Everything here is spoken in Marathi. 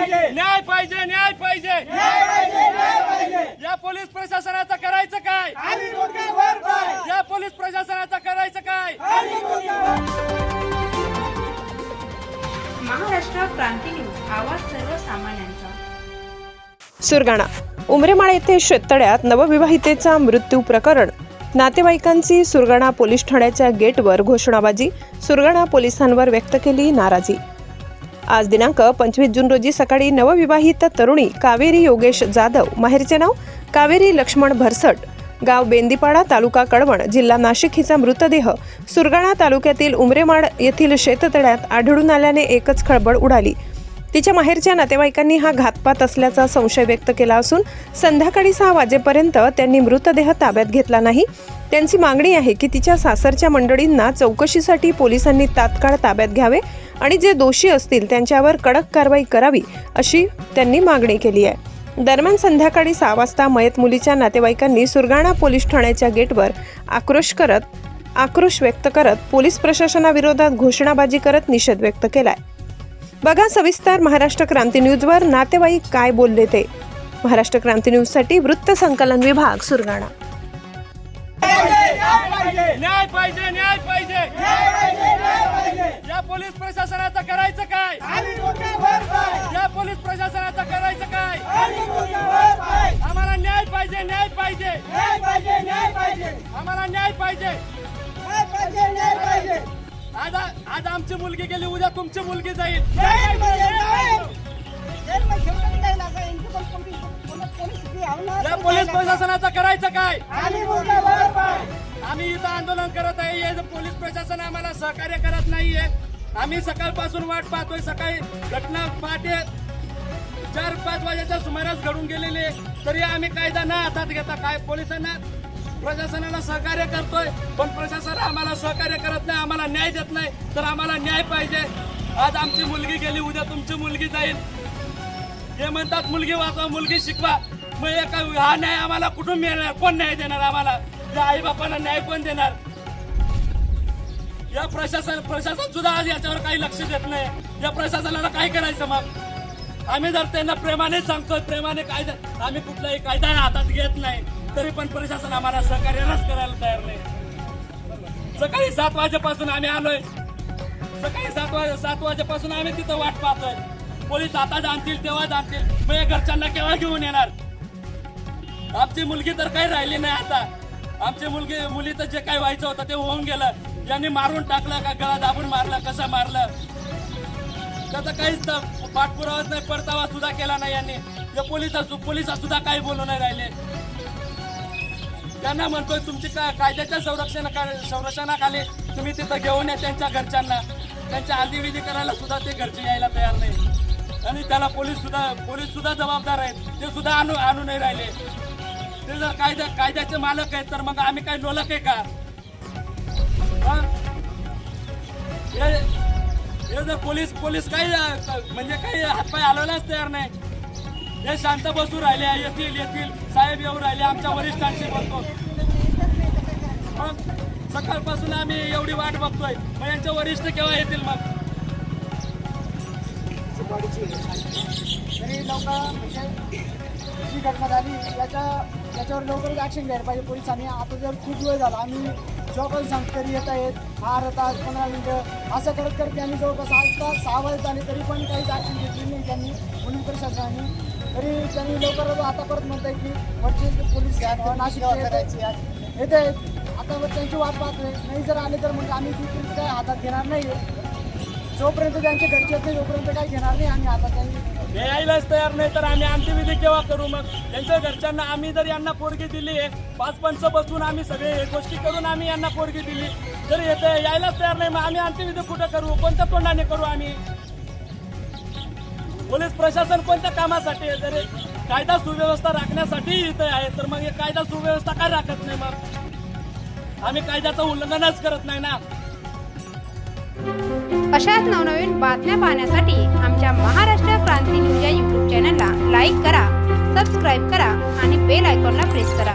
न्याय पाहिजे. न्याय पाहिजे या पोलीस प्रशासनाचं करायचं काय? या पोलीस प्रशासनाचं करायचं काय? महाराष्ट्र क्रांती न्यूज आवाज सर्वसामान्यांचा. सुरगाणा. उमरेमाळ येथे शेततळ्यात नवविवाहितेचा मृत्यू प्रकरण. नातेवाईकांची सुरगाणा पोलीस ठाण्याच्या गेटवर घोषणाबाजी. सुरगाणा पोलिसांवर व्यक्त केली नाराजी. आज दिनांक पंचवीस जून रोजी सकाळी नवविवाहित तरुणी कावेरी योगेश जाधव माहेरचे नाव कावेरी लक्ष्मण भरसट गाव बेंदीपाडा तालुका कळवण जिल्हा नाशिक हिचा मृतदेह सुरगाणा तालुक्यातील उमरेमाड येथील शेततळ्यात आढळून आल्याने एकच खळबळ उडाली. तिच्या माहेरच्या नातेवाईकांनी हा घातपात असल्याचा संशय व्यक्त केला असून संध्याकाळी सहा वाजेपर्यंत त्यांनी मृतदेह ताब्यात घेतला नाही. त्यांची मागणी आहे की तिच्या सासरच्या मंडळींना चौकशीसाठी पोलिसांनी तात्काळ ताब्यात घ्यावे आणि जे दोषी असतील त्यांच्यावर कडक कारवाई करावी अशी त्यांनी मागणी केली आहे. दरम्यान संध्याकाळी सहा वाजता मयत मुलीच्या नातेवाईकांनी सुरगाणा पोलीस ठाण्याच्या गेटवर आक्रोश करत आक्रोश व्यक्त करत पोलीस प्रशासनाविरोधात घोषणाबाजी करत निषेध व्यक्त केलाय. बघा सविस्तर महाराष्ट्र क्रांती न्यूजवर नातेवाईक काय बोलले ते. महाराष्ट्र क्रांती न्यूजसाठी वृत्त संकलन विभाग सुरगाणा. न्याय पाहिजे न्याय पाहिजे. या पोलीस प्रशासनाचं करायचं काय? या पोलीस प्रशासनाचं करायचं काय? आम्हाला न्याय पाहिजे न्याय पाहिजे. आम्हाला न्याय पाहिजे. आज आमची मुलगी गेली उद्या तुमची मुलगी जाईल. या पोलीस प्रशासनाचं करायचं काय? आम्ही इथं आंदोलन करत आहे. हे पोलीस प्रशासन आम्हाला सहकार्य करत नाहीये. आम्ही सकाळपासून वाट पाहतोय. सकाळी घटना पहाटे चार पाच वाजेच्या सुमारास घडून गेलेले तरी आम्ही कायदा न हातात घेता काय पोलिसांना प्रशासनाला सहकार्य करतोय पण प्रशासन आम्हाला सहकार्य करत नाही आम्हाला न्याय देत नाही. तर आम्हाला न्याय पाहिजे. आज आमची मुलगी गेली उद्या तुमची मुलगी जाईल. हे म्हणतात मुलगी वाचवा मुलगी शिकवा. मग एक हा न्याय आम्हाला कुठून मिळणार? कोण न्याय देणार आम्हाला? या आई बापांना न्याय कोण देणार? या प्रशासन प्रशासन सुद्धा आज याच्यावर काही लक्ष देत नाही. या प्रशासनाला काय करायचं मग? आम्ही जर त्यांना प्रेमाने सांगतोय प्रेमाने कायदा आम्ही कुठलाही कायदा हातात घेत नाही. तरी पण प्रशासन आम्हाला सहकार्यालाच करायला तयार नाही. सकाळी सात वाजेपासून आम्ही आलोय. सकाळी सात वाजे सात वाजेपासून आम्ही तिथं वाट पाहतोय. पोलीस आता जाणतील तेव्हा जाणतील. मग घरच्यांना केव्हा घेऊन येणार? आमची मुलगी तर काही राहिली नाही आता. आमची मुलगी मुलीचं जे काही व्हायचं होतं ते होऊन गेलं. यांनी मारून टाकलं का गळा दाबून मारलं कसं मारलं? त्याचा काहीच पाठपुरावाच नाही परतावा सुद्धा केला नाही यांनी. पोलीस पोलिसा पोलिसा सुद्धा काही बोलू नाही राहिले. त्यांना म्हणतोय तुमची का कायद्याच्या संरक्षणा संरक्षणाखाली तुम्ही तिथं घेऊन या त्यांच्या घरच्यांना. त्यांच्या आंधीविधी करायला सुद्धा ते घरचे यायला तयार नाही. आणि त्याला पोलीस सुद्धा पोलीस सुद्धा जबाबदार आहेत. ते सुद्धा आणू आणू नाही राहिले. ते जर कायदा कायद्याचे मालक आहेत तर मग आम्ही काय लोलक आहे का? हे? जर पोलीस पोलीस काही म्हणजे काही हातपाय हलवलाच तयार नाही. हे शांत बसू राहिले येतील येतील. साहेब येऊ राहिले आमच्या वरिष्ठांशी बोलतो. मग सकाळपासून आम्ही एवढी वाट बघतोय. मग यांचे वरिष्ठ केव्हा येतील मग? तरी लोक म्हणजे जी घटना झाली याच्या याच्यावर लवकरच ॲक्शन घ्यायला पाहिजे पोलिसांनी. आता जर खूप वेळ झाला आम्ही जेव्हा सांगतो तरी येत आहेत अर्धा तास पंधरा मिनटं. असं करत करत त्यांनी जवळपास आठ तास सहा वाजत आले तरी पण काहीच ॲक्शन घेतली नाही त्यांनी म्हणून प्रशासनाने. तरी त्यांनी लवकर आता परत म्हणताय की वरचे पोलीस नाशिक येत आहेत. आता त्यांची वाट पाहतोय नाही. जर आले तर म्हणजे आम्ही ती काय हातात घेणार नाही. जोपर्यंत त्यांचे घरचे असते तोपर्यंत काही घेणार नाही आम्ही आता त्यांनी हे यायलाच तयार नाही तर आम्ही आमची विधी केव्हा करू मग? त्यांच्या घरच्यांना आम्ही जर यांना पोरगी दिली आहे पाच पंच बसून आम्ही सगळे हे गोष्टी करून आम्ही यांना पोरगी दिली. तरी येते यायलाच तयार नाही मग आम्ही आमची विधी कुठं करू? कोणत्या तोंडाने करू आम्ही? पोलीस प्रशासन कोणत्या कामासाठी आहे? जर कायदा सुव्यवस्था राखण्यासाठी इथे आहे तर मग हे कायदा सुव्यवस्था काय राखत नाही मग? आम्ही कायद्याचं उल्लंघनच करत नाही ना. अशाच नवनवीन बातम्या पाहण्यासाठी आमच्या महाराष्ट्र क्रांती न्यूज या यूट्यूब चॅनलला लाईक करा सबस्क्राईब करा आणि बेल आयकॉनला प्रेस करा.